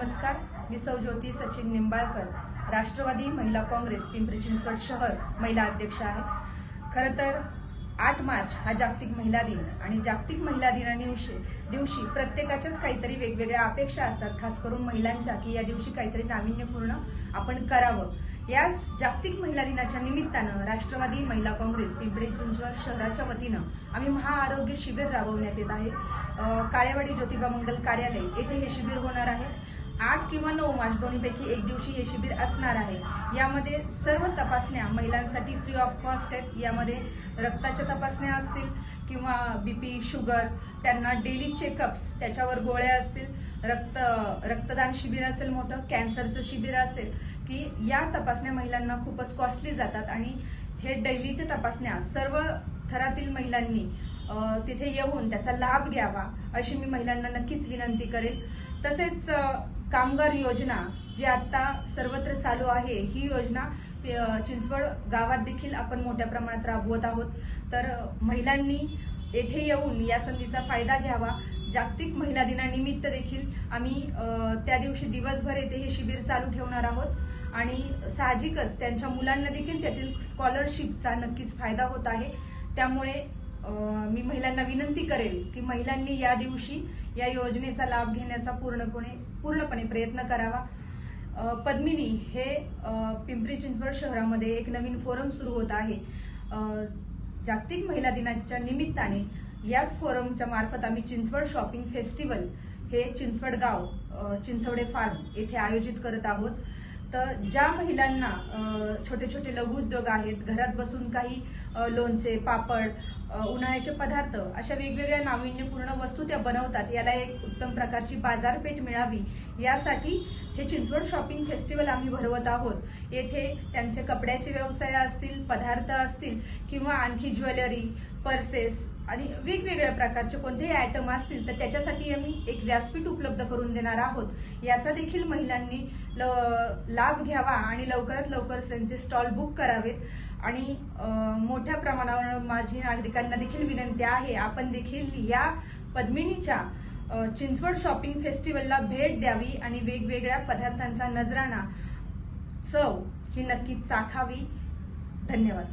नमस्कार मी सौ ज्योती सचिन निंबाळकर राष्ट्रवादी महिला काँग्रेस पिंपरी चिंचवड शहर महिला अध्यक्ष आहे. खरं तर आठ मार्च हा जागतिक महिला दिन आणि जागतिक महिला दिनादिवशी दिवशी प्रत्येकाच्याच काहीतरी वेगवेगळ्या अपेक्षा असतात खास करून महिलांच्या की या दिवशी काहीतरी नाविन्यपूर्ण आपण करावं. याच जागतिक महिला दिनाच्या निमित्तानं राष्ट्रवादी महिला काँग्रेस पिंपरी चिंचवड शहराच्या वतीनं आम्ही महाआरोग्य शिबिर राबवण्यात येत आहे. काळेवाडी ज्योतिबा मंगल कार्यालय येथे हे शिबिर होणार आहे. आठ किंवा नऊ मार्च दोन्हीपैकी एक दिवशी हे शिबिर असणार आहे. यामध्ये सर्व तपासण्या महिलांसाठी फ्री ऑफ कॉस्ट आहेत. यामध्ये रक्ताच्या तपासण्या असतील किंवा बीपी शुगर त्यांना डेली चेकअप्स त्याच्यावर गोळ्या असतील. रक्त रक्तदान शिबिर असेल मोठं कॅन्सरचं शिबिर असेल की या तपासण्या महिलांना खूपच कॉस्टली जातात आणि हे डेलीच्या तपासण्या सर्व थरातील महिलांनी तिथे येऊन त्याचा लाभ घ्यावा अशी मी महिलांना नक्कीच विनंती करेल. तसेच कामगार योजना जी आता सर्वत्र चालू आहे ही योजना चिंचवड गावात देखील आपण मोठ्या प्रमाणात राबवत आहोत. तर महिलांनी येथे येऊन या संधीचा फायदा घ्यावा. जागतिक महिला दिनानिमित्त देखील आम्ही त्या दिवशी दिवसभर येथे हे शिबिर चालू ठेवणार आहोत. आणि साहजिकच त्यांच्या मुलांना देखील त्यातील स्कॉलरशिपचा नक्कीच फायदा होत आहे. त्यामुळे मी महिलांना विनंती करेल की महिलांनी या दिवशी या योजनेचा लाभ घेण्याचा पूर्णपणे पूर्णपणे प्रयत्न करावा. पद्मिनी हे पिंपरी चिंचवड शहरामध्ये एक नवीन फोरम सुरू होत आहे. जागतिक महिला दिनाच्या निमित्ताने याच फोरमच्या मार्फत आम्ही चिंचवड शॉपिंग फेस्टिवल हे चिंचवड गाव चिंचवडे फार्म येथे आयोजित करत आहोत. तर ज्या महिलांना छोटे छोटे लघुउद्योग आहेत घरात बसून काही लोणचे पापड उन्हाळ्याचे पदार्थ अशा वेगवेगळ्या नाविन्यपूर्ण वस्तू त्या बनवतात. याला एक उत्तम प्रकारची बाजारपेठ मिळावी. यासाठी हे चिंचवड शॉपिंग फेस्टिवल आम्ही भरवत आहोत. येथे त्यांचे कपड्याचे व्यवसाय असतील पदार्थ असतील किंवा आणखी ज्वेलरी पर्सेस आणि वेगवेगळ्या प्रकारचे कोणतेही आयटम असतील तर त्याच्यासाठी आम्ही एक व्यासपीठ उपलब्ध करून देणार आहोत. याचा देखील महिलांनी ल- लाभ घ्यावा आणि लवकरात लवकर त्यांचे स्टॉल बुक करावेत. आणि मोठ्या प्रमाणावर माझी नागरिकांना देखील विनंती आहे आपण देखील या पद्मिनीच्या चिंचवड शॉपिंग फेस्टिवलला भेट द्यावी आणि वेगवेगळ्या पदार्थांचा नजराणा चव ही नक्कीच चाखावी. धन्यवाद.